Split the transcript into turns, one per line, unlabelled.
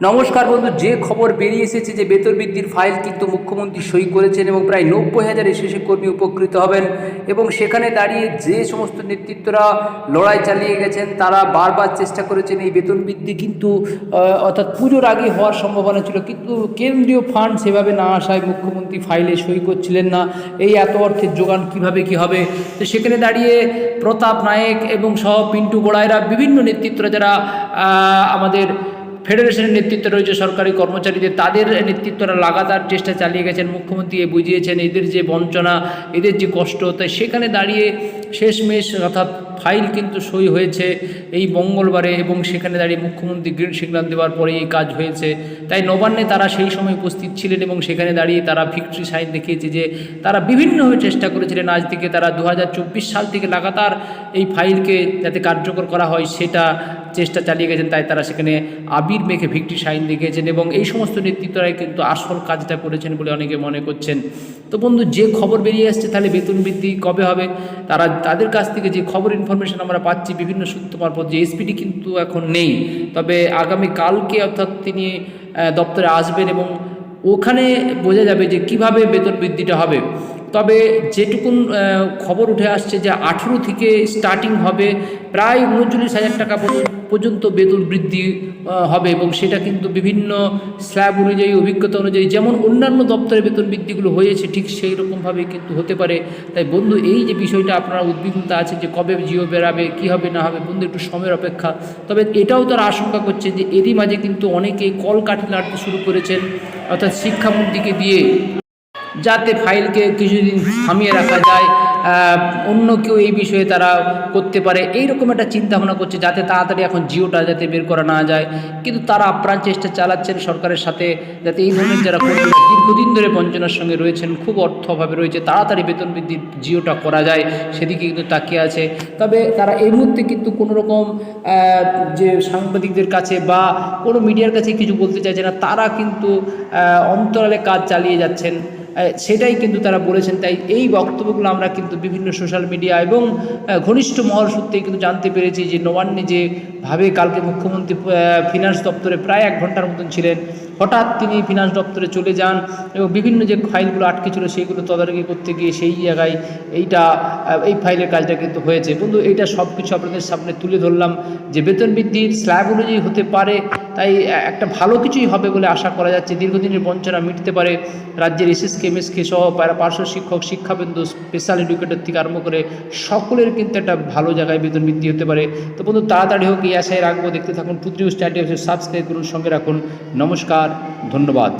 নমস্কার বন্ধু, যে খবর বেরিয়ে এসেছে যে বেতন বৃদ্ধির ফাইল কিন্তু মুখ্যমন্ত্রী সই করেছেন এবং প্রায় নব্বই হাজার এসএসসি কর্মী উপকৃত হবেন এবং সেখানে দাঁড়িয়ে যে সমস্ত নেতৃত্বরা লড়াই চালিয়ে গেছেন, তারা বারবার চেষ্টা করেছেন এই বেতন বৃদ্ধি কিন্তু অর্থাৎ পুজোর আগে হওয়ার সম্ভাবনা ছিল। কিন্তু কেন্দ্রীয় ফান্ড সেভাবে না আসায় মুখ্যমন্ত্রী ফাইলে সই করছিলেন না। এই এত অর্থের যোগান কীভাবে কি হবে? তো সেখানে দাঁড়িয়ে প্রতাপ নায়েক এবং সহ পিন্টু গোড়াইরা বিভিন্ন নেতৃত্বরা যারা আমাদের ফেডারেশনের নেতৃত্বে রয়েছে সরকারি কর্মচারীদের। তাদের নেতৃত্বরা লাগাতার চেষ্টা চালিয়ে গেছেন। মুখ্যমন্ত্রী বুঝিয়েছেন, এদের যে বঞ্চনা, এদের যে কষ্ট, তাই সেখানে দাঁড়িয়ে শেষমেশ অর্থাৎ ফাইল কিন্তু সই হয়েছে এই মঙ্গলবারে এবং সেখানে দাঁড়িয়ে মুখ্যমন্ত্রী গ্রিন সিগন্যাল দেওয়ার পরে এই কাজ হয়েছে। তাই নবান্নে তারা সেই সময় উপস্থিত ছিলেন এবং সেখানে দাঁড়িয়ে তারা ভিক্টরি সাইন দেখিয়েছে যে তারা বিভিন্নভাবে চেষ্টা করেছিলেন আজ থেকে তারা দু হাজার চব্বিশ সাল থেকে লাগাতার এই ফাইলকে যাতে কার্যকর করা হয় সেটা চেষ্টা চালিয়ে গেছেন, তাই তারা সেখানে আবির মেখে ভিক্টরি সাইন দেখিয়েছেন এবং এই সমস্ত নেতৃত্বরাই কিন্তু আসল কাজটা করেছেন বলে অনেকে মনে করছেন। তো বন্ধু, যে খবর বেরিয়ে আসছে তাহলে বেতন বৃদ্ধি কবে হবে? তারা, তাদের কাছ থেকে যে খবর ইনফরমেশন আমরা পাচ্ছি বিভিন্ন সূত্র মারফত যে এসপিডি কিন্তু এখন নেই। তবে আগামী কালকে অর্থাৎ তিনি দপ্তরে আসবেন এবং ওখানে বোঝা যাবে যে কীভাবে বেতন বৃদ্ধিটা হবে। তবে যেটুকুন খবর উঠে আসছে যে আঠেরো থেকে স্টার্টিং হবে প্রায় উনচল্লিশ হাজার টাকা পর্যন্ত বেতন বৃদ্ধি হবে এবং সেটা কিন্তু বিভিন্ন স্ল্যাব অনুযায়ী, অভিজ্ঞতা অনুযায়ী যেমন অন্যান্য দপ্তরে বেতন বৃদ্ধিগুলো হয়েছে ঠিক সেই রকমভাবে কিন্তু হতে পারে। তাই বন্ধু, এই যে বিষয়টা আপনারা উদ্বিগ্নতা আছে যে কবে জিও বেরাবে, কী হবে, না হবে, বন্ধু, একটু সময়ের অপেক্ষা। তবে এটাও তারা আশঙ্কা করছে যে এরই মাঝে কিন্তু অনেকেই কল কাঠি নাড়তে শুরু করেছেন, অর্থাৎ শিক্ষামন্ত্রীকে দিয়ে। যাতে ফাইলকে কিছুদিন থামিয়ে রাখা যায় অন্য কেউ এই বিষয়ে তারা করতে পারে। এই রকম একটা চিন্তা ভাবনা করছে যাতে তাড়াতাড়ি এখন জিওটা যাতে বের করা না যায়। কিন্তু তারা আপ্রাণ চেষ্টা চালাচ্ছেন সরকারের সাথে, যাতে এই ধরনের যারা দীর্ঘদিন ধরে বঞ্চনার সঙ্গে রয়েছেন, খুব অর্থ অভাবে রয়েছে, তাড়াতাড়ি বেতন বৃদ্ধির জিওটা করা যায়, সেদিকে কিন্তু তাকিয়ে আছে। তবে তারা এই মুহূর্তে কিন্তু কোনো রকম যে সাংবাদিকদের কাছে বা কোনো মিডিয়ার কাছে কিছু বলতে চাইছে না, তারা কিন্তু অন্তরালে কাজ চালিয়ে যাচ্ছেন। সেটাই কিন্তু তারা বলেছেন। তাই এই বক্তব্যগুলো আমরা কিন্তু বিভিন্ন সোশ্যাল মিডিয়া এবং ঘনিষ্ঠ মহল সূত্রে কিন্তু জানতে পেরেছি যে নবান্নে যে ভাবে কালকে মুখ্যমন্ত্রী ফিনান্স দপ্তরে প্রায় এক ঘণ্টার মতন ছিলেন, হঠাৎ তিনি ফিনান্স দপ্তরে চলে যান এবং বিভিন্ন যে ফাইলগুলো আটকে ছিল সেইগুলো তদারকি করতে গিয়ে সেই জায়গায় এইটা এই ফাইলের কাজটা কিন্তু হয়েছে। বন্ধু, এইটা সব কিছু আপনাদের সামনে তুলে ধরলাম যে বেতন বৃদ্ধির স্ল্যাব অনুযায়ী হতে পারে তাই একটা ভালো কিছুই হবে বলে আশা করা যাচ্ছে। দীর্ঘদিনের বঞ্চনা মিটতে পারে রাজ্যের এসএসকে, এমএসকে সহ পার্শ্ব শিক্ষক, শিক্ষাবিন্দু স্পেশাল এডুকেটর থেকে আরম্ভ করে সকলের কিন্তু একটা ভালো জায়গায় বেতন বৃদ্ধি হতে পারে। তো বন্ধু, তাড়াতাড়ি হোক, এই আশায় রাখব। দেখতে থাকুন পুত্রিউ স্ট্যাটিউসে সাবস্ক্রাইব করুন, সঙ্গে রাখুন। নমস্কার, ধন্যবাদ।